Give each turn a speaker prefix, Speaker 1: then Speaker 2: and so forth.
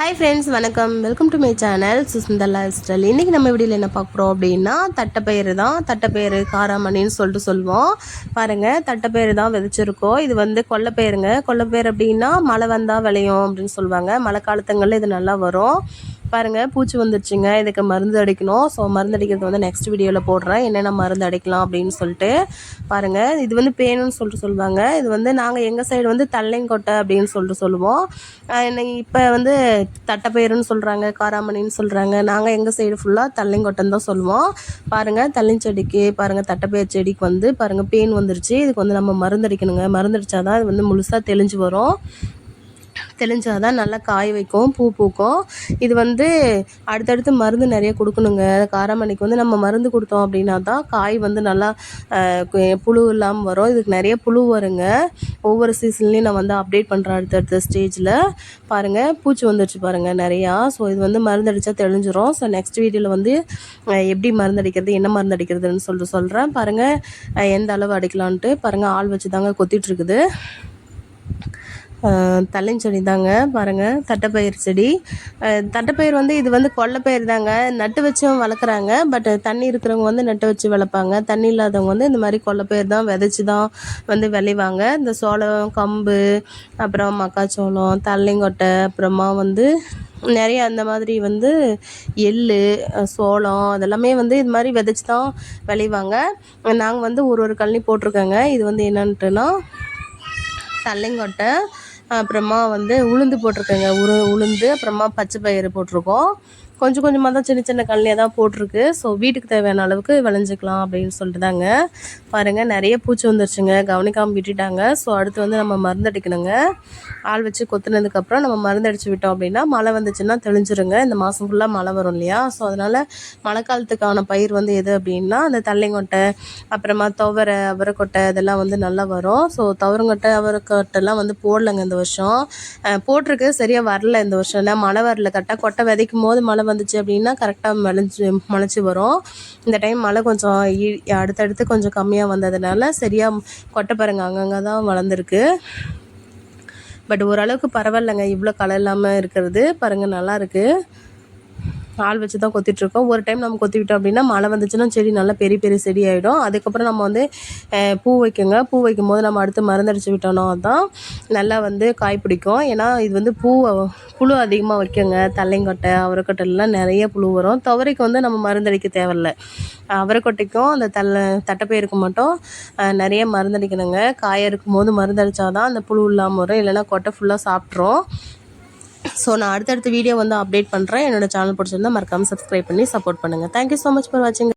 Speaker 1: Hi friends வணக்கம். Welcome to my channel Sushmita life style இன்றைக்கி நம்ம வீடியோவில் என்ன பார்க்குறோம் அப்படின்னா தட்டைப்பயிறு தான். தட்டைப்பயிறு காராமணின்னு சொல்லிட்டு சொல்லுவோம். பாருங்கள் தட்டைப்பயிறு தான் விதைச்சிருக்கோம். இது வந்து கொல்லைப்பயிறுங்க கொல்லைப்பயிறு அப்படின்னா மழை வந்தால் விளையும் அப்படின்னு சொல்லுவாங்க. மழை காலத்துங்களில் இது நல்லா வரும். பாருங்கள் பூச்சி வந்துருச்சுங்க. இதுக்கு மருந்து அடிக்கணும். ஸோ மருந்து அடிக்கிறது வந்து நெக்ஸ்ட் வீடியோவில் போடுறேன். என்னென்ன மருந்து அடிக்கலாம் அப்படின்னு சொல்லிட்டு. பாருங்கள் இது வந்து பேணுன்னு சொல்லிட்டு சொல்லுவாங்க. இது வந்து நாங்கள் எங்கள் சைடு வந்து தள்ளைங்கொட்டை அப்படின்னு சொல்லிட்டு சொல்லுவோம். இப்போ வந்து தட்டைப்பயிறுன்னு சொல்கிறாங்க காராமணின்னு சொல்கிறாங்க நாங்கள் எங்கள் சைடு ஃபுல்லாக தள்ளைங்கொட்டைன்னு தான் சொல்லுவோம். பாருங்கள் தள்ளிஞ்செடிக்கு பாருங்கள் தட்டைப்பயிர் செடிக்கு வந்து பாருங்கள் பேன் வந்துருச்சு. இதுக்கு வந்து நம்ம மருந்து அடிக்கணுங்க. மருந்து அடித்தா தான் இது வந்து முழுசாக தெளிஞ்சு வரும். தெளிஞ்சால் தான் நல்லா காய் வைக்கும் பூ பூக்கும். இது வந்து அடுத்தடுத்து மருந்து நிறைய கொடுக்கணுங்க. காராமணிக்கு வந்து நம்ம மருந்து கொடுத்தோம் அப்படின்னா தான் காய் வந்து நல்லா புழு இல்லாமல் வரும். இதுக்கு நிறைய புழு வருங்க. ஒவ்வொரு சீசன்லேயும் நான் வந்து அப்டேட் பண்ணுறேன் அடுத்தடுத்த ஸ்டேஜில் பாருங்கள் பூச்சி வந்துடுச்சு பாருங்கள் நிறையா. ஸோ இது வந்து மருந்து அடித்தா தெளிஞ்சிரும். ஸோ நெக்ஸ்ட் வீடியோவில் வந்து எப்படி மருந்து அடிக்கிறது என்ன மருந்து அடிக்கிறதுன்னு சொல்லிட்டு சொல்கிறேன் பாருங்கள் எந்த அளவு அடிக்கலான்ட்டு பாருங்கள் ஆள் வச்சு தாங்க கொத்திட்டுருக்குது தலைஞ்செடி தாங்க பாருங்கள் தட்டைப்பயிர் செடி. தட்டைப்பயிர் வந்து இது வந்து கொல்லைப்பயிர் தாங்க. நட்டு வச்சும் வளர்க்குறாங்க. பட் தண்ணி இருக்கிறவங்க வந்து நட்டு வச்சு வளர்ப்பாங்க. தண்ணி இல்லாதவங்க வந்து இந்த மாதிரி கொல்லைப்பயிர் தான் விதைச்சி தான் வந்து விளைவாங்க. இந்த சோளம் கம்பு அப்புறம் மக்காச்சோளம் தள்ளிங்கொட்டை அப்புறமா வந்து நிறைய அந்த மாதிரி வந்து எள் சோளம் அதெல்லாமே வந்து இது மாதிரி விதைச்சி தான் விளைவாங்க. நாங்கள் வந்து ஒரு ஒரு கழனி போட்டிருக்கோங்க. இது வந்து என்னன்ட்டுனா தள்ளிங்கொட்டை அப்புறமா வந்து உளுந்து போட்டிருக்கேங்க. உரு உளுந்து அப்புறமா பச்சை பயிறு போட்டிருக்கோம். கொஞ்சம் கொஞ்சமாக தான் சின்ன சின்ன கல்லையாக தான் போட்டிருக்கு. ஸோ வீட்டுக்கு தேவையான அளவுக்கு விளைஞ்சிக்கலாம் அப்படின்னு சொல்லிட்டு தாங்க பாருங்கள் நிறைய பூச்சி வந்துருச்சுங்க. கவனிக்காமல் விட்டுட்டாங்க. ஸோ அடுத்து வந்து நம்ம மருந்து அடிக்கணுங்க. ஆள் வச்சு கொத்துனதுக்கப்புறம் நம்ம மருந்து விட்டோம் அப்படின்னா மழை வந்துச்சுன்னா தெளிஞ்சிருங்க. இந்த மாதம் ஃபுல்லாக மழை வரும் இல்லையா? ஸோ அதனால் மழை காலத்துக்கான பயிர் வந்து எது அப்படின்னா அந்த தள்ளைங்கொட்டை அப்புறமா துவரை அவரைக்கொட்டை இதெல்லாம் வந்து நல்லா வரும். ஸோ துவரங்கொட்டை அவரைக்கொட்டைலாம் வந்து போடலைங்க இந்த வருஷம். போட்டிருக்கு. சரியாக வரல இந்த வருஷம். ஏன்னா மழை வரல. கரெக்டாக கொட்டை விதைக்கும் போது மழை வந்துச்சு அப்படின்னா கரெக்டாக மலைஞ்சு முளைச்சி வரும். இந்த டைம் மழை கொஞ்சம் அடுத்தடுத்து கொஞ்சம் கம்மியாக வந்ததுனால சரியாக கொட்டை பாருங்க அங்கங்கே தான் வளர்ந்துருக்கு. பட் ஓரளவுக்கு பரவாயில்லைங்க இவ்வளோ களை இல்லாமல் இருக்கிறது. பாருங்கள் நல்லாயிருக்கு கால் வச்சு தான் கொத்திட்ருக்கோம் ஒரு டைம் நம்ம கொத்தி விட்டோம் அப்படின்னா மழை வந்துச்சுன்னா செடி நல்லா பெரிய பெரிய செடி ஆகிடும் அதுக்கப்புறம் நம்ம வந்து பூ வைக்குங்க. பூ வைக்கும் போது நம்ம அடுத்து மருந்தடிச்சு விட்டோம்னா தான் நல்லா வந்து காய் பிடிக்கும். ஏன்னா இது வந்து பூ புழு அதிகமாக வைக்குங்க. தள்ளைங்கொட்டை அவரைக்கொட்டைலாம் நிறைய புழு வரும். துவரைக்கு வந்து நம்ம மருந்தடிக்க தேவையில்ல. அவரைக்கொட்டைக்கும் அந்த தள்ள தட்டைப்பயிருக்கு மட்டும். நிறைய மருந்தடிக்கணுங்க காய இருக்கும் போது மருந்தடிச்சா தான் அந்த புழு இல்லாமல் வரும். இல்லைன்னா கொட்டை ஃபுல்லாக சாப்பிட்ரும் ஸோ நான் அடுத்தடுத்த வீடியோ வந்து அப்டேட் பண்ணுறேன் என்னோடய சேனல் பிடிச்சிருந்தா மறக்காமல் சப்ஸ்கிரைப் பண்ணி சப்போர்ட் பண்ணுங்கள் தேங்க்யூ ஸோ மச் ஃபார் வாட்சிங்